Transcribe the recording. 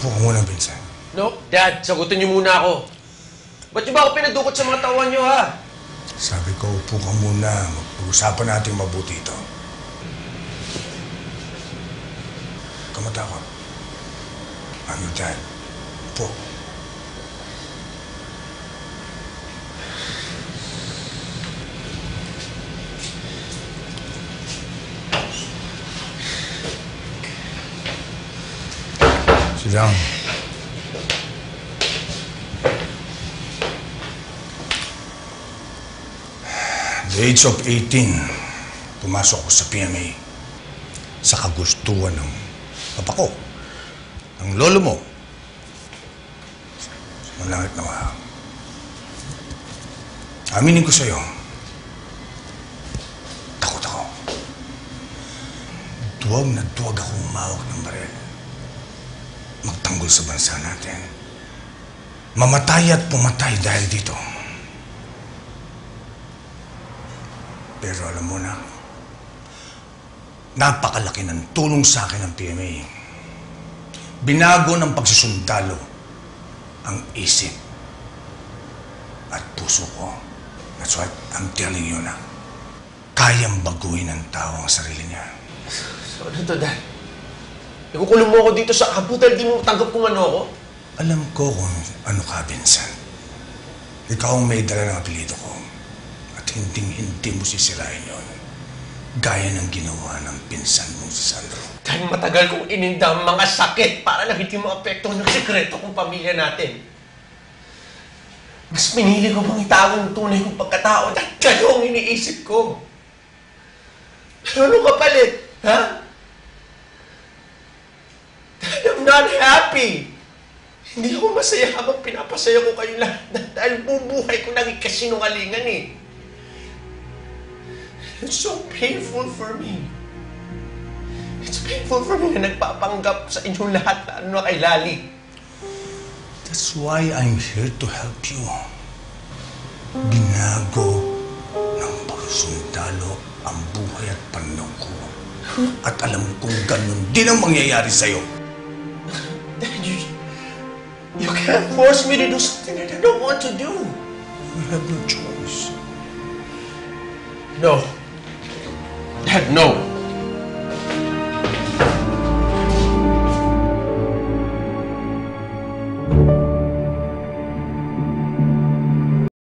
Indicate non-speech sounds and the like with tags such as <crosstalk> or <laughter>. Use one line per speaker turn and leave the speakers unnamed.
Upo ka muna, Vincent.
No, Dad, sagutin niyo muna ako. Ba't niyo ba ako pinadukot sa mga tawan niyo, ha?
Sabi ko, upo ka muna. Mag-usapan natin mabuti ito. Kamatakot. Ano, Dad? Upo. Sit down. The age of 18, pumasok ako sa PMA sa kagustuhan ng papa ko, ng lolo mo. Malangit na mga. Aminin ko sa'yo, takot ako. Duwag na duwag ako umawak ng baril. Magtanggol sa bansa natin. Mamatay at pumatay dahil dito. Pero alam mo na, napakalaki ng tulong sa akin ng PMA. Binago ng pagsusundalo ang isip at puso ko. That's why I'm telling you na kayang baguhin ng tao ang sarili niya.
So, ano to, Dad? Ikukulong mo ako dito sa kampo dahil di mo tanggap kung ano ako?
Alam ko kung ano ka, Vincent. Ikaw ang may dala ng apelido ko. At hinding-hindi mo sisirain yon. Gaya ng ginawa ng pinsan mong si Sandro.
Dahil matagal kong ininda ang mga sakit para lang hindi mo apekto ng sekreto kong pamilya natin. Mas pinili ko bang itago ang tunay kong pagkatao dahil kayo ang iniisip ko. Pero ano kapalit? Ha? Dahil I'm not happy. Hindi ako masaya habang pinapasaya ko kayo lahat <laughs> dahil bubuhay ko naging kasinungalingan eh. It's so painful for me. It's painful for me na nagpapanggap sa inyong lahat na ano kay Lali.
That's why I'm here to help you. Binago ng pagsundalo ang buhay at pananaw ko. At alam kong ganun din ang mangyayari sa'yo.
Can't <laughs> force me to do something that I don't want to do.
You have no choice.
No. Dad, no.